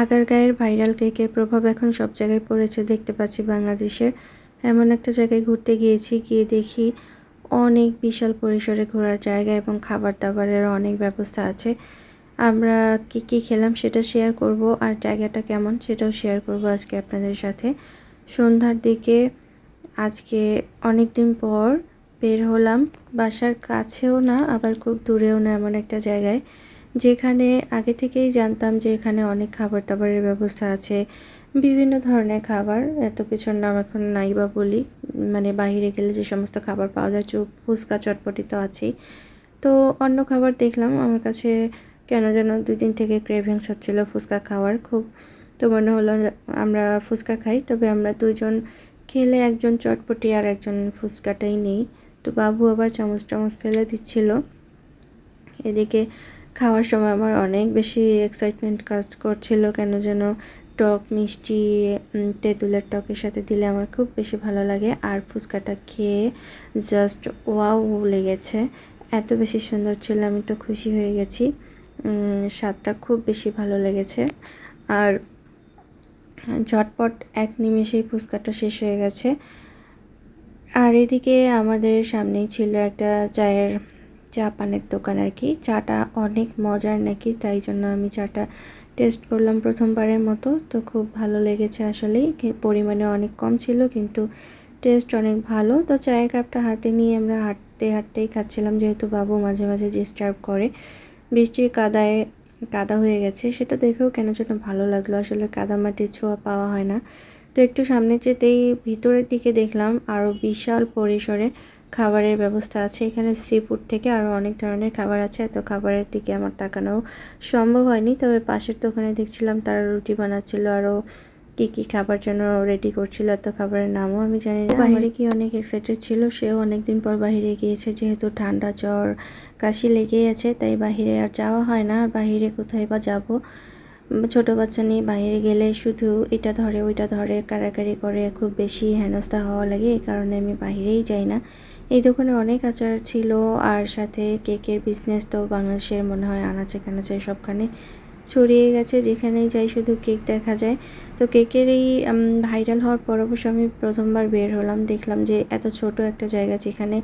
আগারগাঁয়ের viral কেকের প্রভাব এখন সব জায়গায় পড়েছে, দেখতে পাচ্ছি বাংলাদেশের। এমন একটা জায়গায় ঘুরতে গিয়েছি, গিয়ে দেখি অনেক বিশাল পরিসরে ঘোরার জায়গা এবং খাবার দাবারের অনেক ব্যবস্থা আছে। আমরা কি কি খেলাম সেটা শেয়ার করব আর জায়গাটা কেমন সেটাও শেয়ার করব আজকে আপনাদের সাথে। সন্ধ্যার দিকে আজকে অনেক দিন পর বের হলাম, বাসার কাছেও না, আবার খুব দূরেও না, এমন একটা জায়গায়। যেখানে আগে থেকেই জানতাম যে এখানে অনেক খাবার দাবারের ব্যবস্থা আছে, বিভিন্ন ধরনের খাবার, এত কিছুর নাম এখন নাই বা বলি মানে বাইরে গেলে যে সমস্ত খাবার পাওয়া যায়, চুপ, ফুচকা, চটপটি তো আছেই। তো অন্য খাবার দেখলাম, আমার কাছে কেন যেন দুই দিন থেকে ক্রেভিংস হচ্ছিল ফুচকা খাওয়ার, খুব তো মনে হলো আমরা ফুচকা খাই, তবে আমরা দুইজন খেলে একজন চটপটি আর একজন ফুচকাটাই নেই। তো বাবু আবার চামচ টামচ ফেলে দিচ্ছিল। এদিকে খাওয়ার সময় আমার অনেক বেশি এক্সাইটমেন্ট কাজ করছিল। কেন যেন টক, মিষ্টি তেঁতুলের টকের সাথে দিলে আমার খুব বেশি ভালো লাগে। আর ফুচকাটা খেয়ে জাস্ট ওয়াও লেগেছে। এত বেশি সুন্দর ছিল, আমি তো খুশি হয়ে গেছি। স্বাদটা খুব বেশি ভালো লেগেছে। আর ঝটপট এক নিমেষেই ফুচকাটা শেষ হয়ে গেছে। আর এদিকে আমাদের সামনেই ছিল একটা চায়ের চা পানের দোকান আর কি। চাটা অনেক মজার নাকি, তাই জন্য আমি চাটা টেস্ট করলাম প্রথমবারের মতো। তো খুব ভালো লেগেছে আসলেই পরিমাণে অনেক কম ছিল, কিন্তু টেস্ট অনেক ভালো। তো চায়ের কাপটা হাতে নিয়ে আমরা হাঁটতে হাঁটতেই খাচ্ছিলাম, যেহেতু বাবু মাঝে মাঝে ডিস্টার্ব করে। বৃষ্টির কাদায়, কাদা হয়ে গেছে। সেটা দেখেও কেন যেন ভালো লাগল। আসলে কাদা মাটির ছোঁয়া পাওয়া হয় না। তো একটু সামনে যেতেই ভিতরের দিকে দেখলাম আরও বিশাল পরিসরে খাবারের ব্যবস্থা আছে। এখানে সি ফুড থেকে আরও অনেক ধরনের খাবার আছে। এত খাবারের দিকে আমার তাকানো সম্ভব হয়নি। তবে পাশের দোকানে দেখছিলাম তারা রুটি বানাচ্ছিল আরও কী কী খাবার যেন রেডি করছিল এত খাবারের নামও আমি জানি না। বাইরে কি অনেক এক্সাইটেড ছিল সেও অনেকদিন পর বাহিরে গিয়েছে যেহেতু ঠান্ডা জ্বর কাশি লেগেই আছে তাই বাহিরে আর যাওয়া হয় না। আর বাহিরে কোথায় বা যাব ছোট বাচ্চা নিয়ে বাইরে গেলে শুধু এটা ধরে, ওইটা ধরে কারাকারি করে, খুব বেশি হেনস্থা হওয়া লাগে, এই কারণে আমি বাহিরেই যাই না। এই দোকানে অনেক আচার ছিল, আর সাথে কেকের বিজনেস তো বাংলাদেশের মনে হয় আনাচে কানাচে সবখানে ছড়িয়ে গেছে, যেখানেই যাই শুধু কেক দেখা যায়। তো কেকের এই ভাইরাল হওয়ার পর অবশ্য আমি প্রথমবার বের হলাম, দেখলাম যে এত ছোট একটা জায়গা যেখানে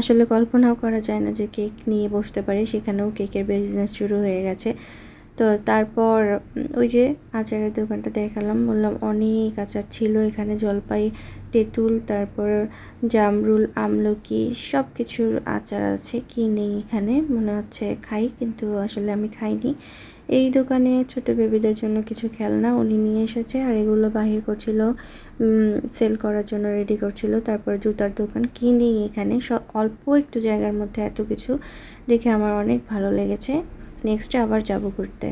আসলে কল্পনাও করা যায় না যে কেক নিয়ে বসতে পারি, সেখানেও কেকের বিজনেস শুরু হয়ে গেছে। তো তারপর ওই যে আচারের দোকানটা দেখালাম, বললাম অনেক আচার ছিল এখানে, জলপাই, তেঁতুল, তারপর জামরুল, আমলকি সব কিছুর আচার আছে, কি নেই এখানে, মনে হচ্ছে খাই, কিন্তু আসলে আমি খাইনি। এই দোকানে ছোট বেবিদের জন্য কিছু খেলনা উনি নিয়ে এসেছে, আর এগুলো বাহির করছিল সেল করার জন্য রেডি করছিল, তারপর জুতার দোকান, কি নেই এখানে, সব অল্প একটু জায়গার মধ্যে এত কিছু, দেখে আমার অনেক ভালো লেগেছে। নেক্সটে আবার যাব ঘুরতে।